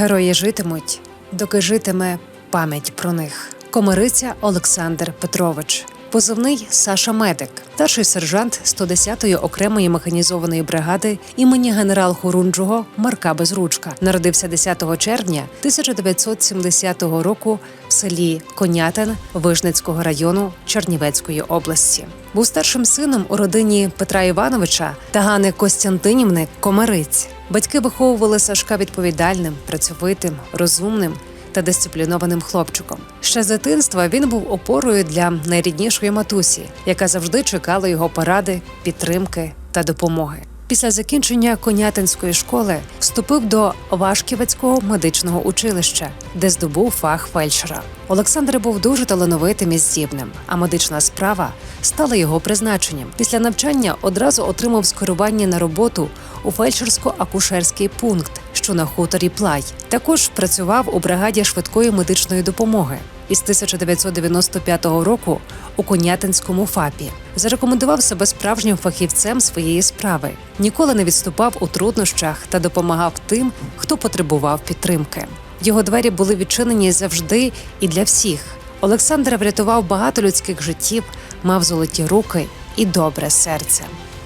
Герої житимуть, доки житиме пам'ять про них. Комириця Олександр Петрович, позивний Саша Медик, старший сержант 110-ї окремої механізованої бригади імені генерал Хорунжого Марка Безручка. Народився 10 червня 1970 року в селі Конятин Вижницького району Чернівецької області. Був старшим сином у родині Петра Івановича та Гани Костянтинівни Комариць. Батьки виховували Сашка відповідальним, працьовитим, розумним та дисциплінованим хлопчиком. Ще з дитинства він був опорою для найріднішої матусі, яка завжди чекала його поради, підтримки та допомоги. Після закінчення Конятинської школи вступив до Вашківецького медичного училища, де здобув фах фельдшера. Олександр був дуже талановитим і здібним, а медична справа стала його призначенням. Після навчання одразу отримав скерування на роботу у фельдшерсько-акушерський пункт, що на хуторі Плай. Також працював у бригаді швидкої медичної допомоги. Із 1995 року у Конятинському ФАПі зарекомендував себе справжнім фахівцем своєї справи. Ніколи не відступав у труднощах та допомагав тим, хто потребував підтримки. Його двері були відчинені завжди і для всіх. Олександр врятував багато людських життів, мав золоті руки і добре серце.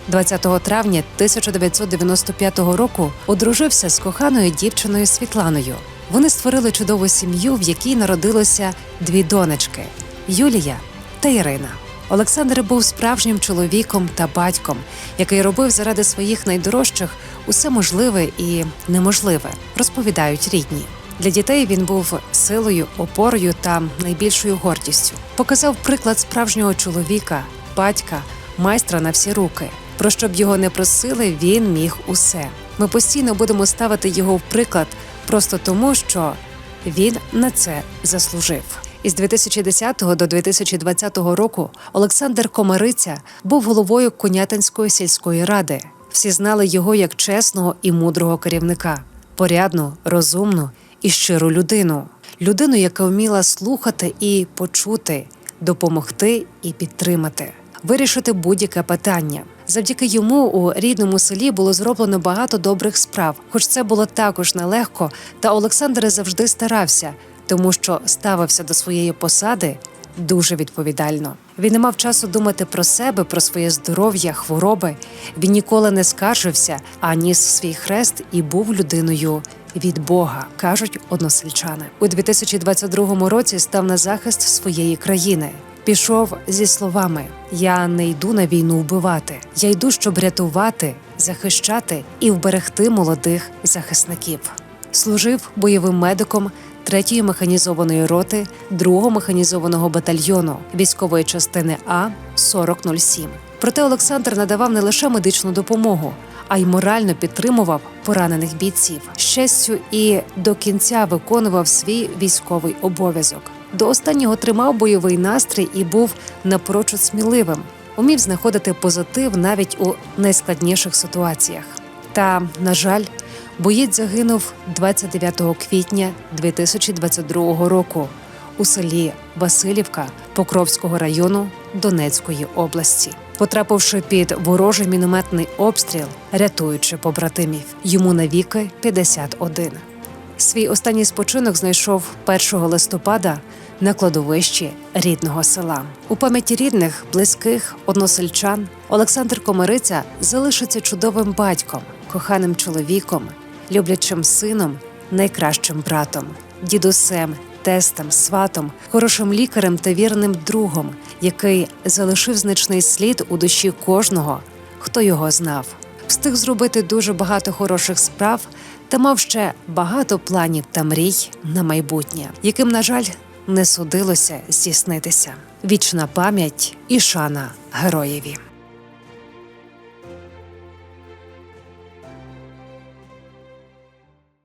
20 травня 1995 року одружився з коханою дівчиною Світланою. Вони створили чудову сім'ю, в якій народилося дві донечки Юлія та Ірина. Олександр був справжнім чоловіком та батьком, який робив заради своїх найдорожчих усе можливе і неможливе, розповідають рідні. Для дітей він був силою, опорою та найбільшою гордістю. Показав приклад справжнього чоловіка, батька, майстра на всі руки. Про що б його не просили, він міг усе. Ми постійно будемо ставити його в приклад просто тому, що він на це заслужив. Із 2010 до 2020 року Олександр Комариця був головою Конятинської сільської ради. Всі знали його як чесного і мудрого керівника, порядну, розумну і щиру людину, людину, яка вміла слухати і почути, допомогти і підтримати, вирішити будь-яке питання. Завдяки йому у рідному селі було зроблено багато добрих справ, хоч це було також нелегко, та Олександр завжди старався, тому що ставився до своєї посади дуже відповідально. Він не мав часу думати про себе, про своє здоров'я, хвороби. Він ніколи не скаржився, а ніс свій хрест і був людиною від Бога, кажуть односельчани. У 2022 році став на захист своєї країни. Пішов зі словами: Я не йду на війну вбивати, я йду, щоб рятувати, захищати і вберегти молодих захисників. Служив бойовим медиком 3-ї механізованої роти 2-го механізованого батальйону військової частини А 4007. Проте Олександр надавав не лише медичну допомогу, а й морально підтримував поранених бійців. З честю і до кінця виконував свій військовий обов'язок. До останнього тримав бойовий настрій і був напрочуд сміливим. Умів знаходити позитив навіть у найскладніших ситуаціях. Та, на жаль, боєць загинув 29 квітня 2022 року у селі Васильівка Покровського району Донецької області, потрапивши під ворожий мінометний обстріл, рятуючи побратимів. Йому навіки 51. Свій останній спочинок знайшов 1 листопада на кладовищі рідного села. У пам'яті рідних, близьких, односельчан Олександр Комариця залишиться чудовим батьком, коханим чоловіком, люблячим сином, найкращим братом, дідусем, тестем, сватом, хорошим лікарем та вірним другом, який залишив значний слід у душі кожного, хто його знав. Встиг зробити дуже багато хороших справ та мав ще багато планів та мрій на майбутнє, яким, на жаль, не судилося здійснитися. Вічна пам'ять і шана героєві.